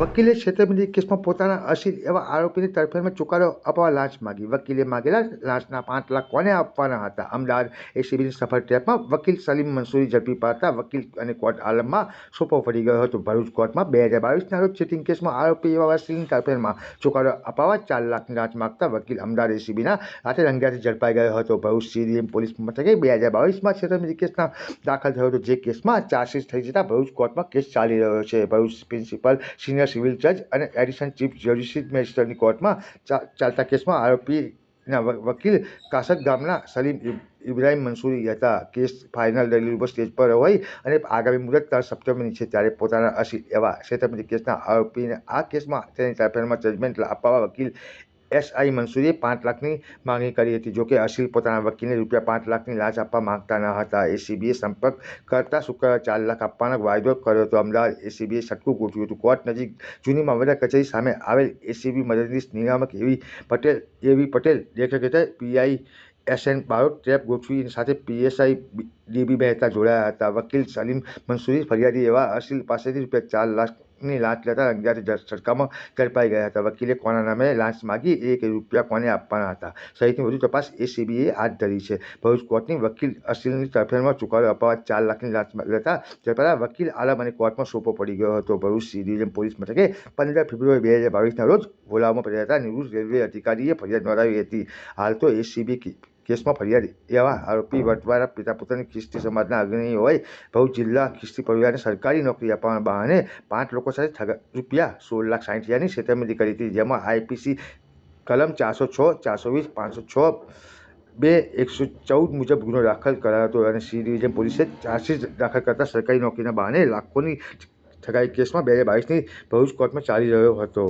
વકીલે છેતરપિંડી કેસમાં પોતાના અસીલ એવા આરોપીની તરફેણમાં ચુકાદો અપાવવા લાંચ માગી. વકીલે માગેલા લાંચના પાંચ લાખ કોને આપવાના હતા? અમદાવાદ એસીબીની સફળ ટ્રેપમાં વકીલ સલીમ મંસૂરી ઝડપી પાડતા વકીલ અને કોર્ટ આલમમાં સોપો પડી ગયો હતો. ભરૂચ કોર્ટમાં બે હજાર બાવીસના રોજ ચીટિંગ કેસમાં આરોપી એવા વસીલની તરફેણમાં ચુકાદો અપાવવા ચાર લાખની લાંચ માગતા વકીલ અમદાવાદ એસીબીના હાથે રંગિયાથી ઝડપાઈ ગયો હતો. ભરૂચ સીડીએમ પોલીસ મથકે બે હજાર બાવીસમાં છેતરપિંડી કેસના દાખલ થયો હતો. જે કેસમાં ચાર્જશીટ થઈ જતાં ભરૂચ કોર્ટમાં કેસ ચાલી રહ્યો છે. ભરૂચ પ્રિન્સિપલ સિનિયર સિવિલ જજ અને એડિશનલ ચીફ જ્યુડિશિયલ મેજિસ્ટ્રેટની કોર્ટમાં ચાલતા કેસમાં આરોપીના વકીલ કાસદ ગામના સલીમ ઇબ્રાહિમ મંસૂરી હતા. કેસ ફાઇનલ દલીલ ઉપર સ્ટેજ પર હોય અને આગામી મુદત ત્રણ સપ્ટેમ્બરની છે ત્યારે પોતાના અસી એવા છેતરપિંડી કેસના આરોપીને આ કેસમાં તેની તરફેણમાં જજમેન્ટ અપાવવા વકીલ એસઆઈ મંસૂરીએ પાંચ લાખની માંગણી કરી હતી જોકે અસીલ પોતાના વકીલને રૂપિયા પાંચ લાખની લાંચ આપવા માંગતા ન હતા એસીબીએ સંપર્ક કરતા શુક્રવારે ચાર લાખ આપવાનો વાયદો કર્યો હતો અમદાવાદ એસીબીએ છટકું ગોઠવ્યું હતું કોર્ટ નજીક જૂની મામલતદાર કચેરી સામે આવેલ એસીબી મદદનીશ નિયામક એવી પટેલ એવી પટેલ દેખરેખ હેઠળ PI S N Barot trap ગોઠવી સાથે પીએસઆઈ ડીબી મહેતા જોડાયા હતા વકીલ સલીમ મંસૂરી ફરિયાદી એવા અસીલ પાસેથી રૂપિયા ચાર લાખની લાંચ લેતા અંગિયાથી સડકામાં ઝડપાઈ ગયા હતા. વકીલે કોના નામે લાંચ માગી? એક રૂપિયા કોને આપવાના હતા? સહિતની વધુ તપાસ એસીબીએ હાથ ધરી છે. ભરૂચ કોર્ટની વકીલ અસીલની તરફેણમાં ચુકાદો અપાવવા ચાર લાખની લાંચ લેતા ઝડપાયેલા વકીલ આલમ અને કોર્ટમાં સોંપો પડી ગયો હતો. ભરૂચ સી ડિવિઝન પોલીસ મથકે પંદર ફેબ્રુઆરી બે હજાર બાવીસના રોજ બોલાવવામાં પડ્યા હતા. નિવૃત્ત રેલવે અધિકારીએ ફરિયાદ નોંધાવી હતી. હાલ તો એસીબી કેસમાં ફરિયાદી એવા આરોપી વટવારા પિતા પુત્રની ખ્રિસ્તી સમાજના અગ્રણી હોય ભરૂચ જિલ્લા ખ્રિસ્તી પરિવારને સરકારી નોકરી આપવાના બહાને પાંચ લોકો સાથે રૂપિયા સોળ લાખ સાઠ હજારની છેતરપિંડી કરી હતી જેમાં આઈપીસી કલમ ચારસો છ ચારસો વીસ પાંચસો છ બે એકસો ચૌદ મુજબ ગુનો દાખલ કરાયો હતો અને સી ડિવિઝન પોલીસે ચાર્જશીટ દાખલ કરતા સરકારી નોકરીના બહાને લાખોની ઠગાઈ કેસમાં બે હજાર બાવીસની ભરૂચ કોર્ટમાં ચાલી રહ્યો હતો.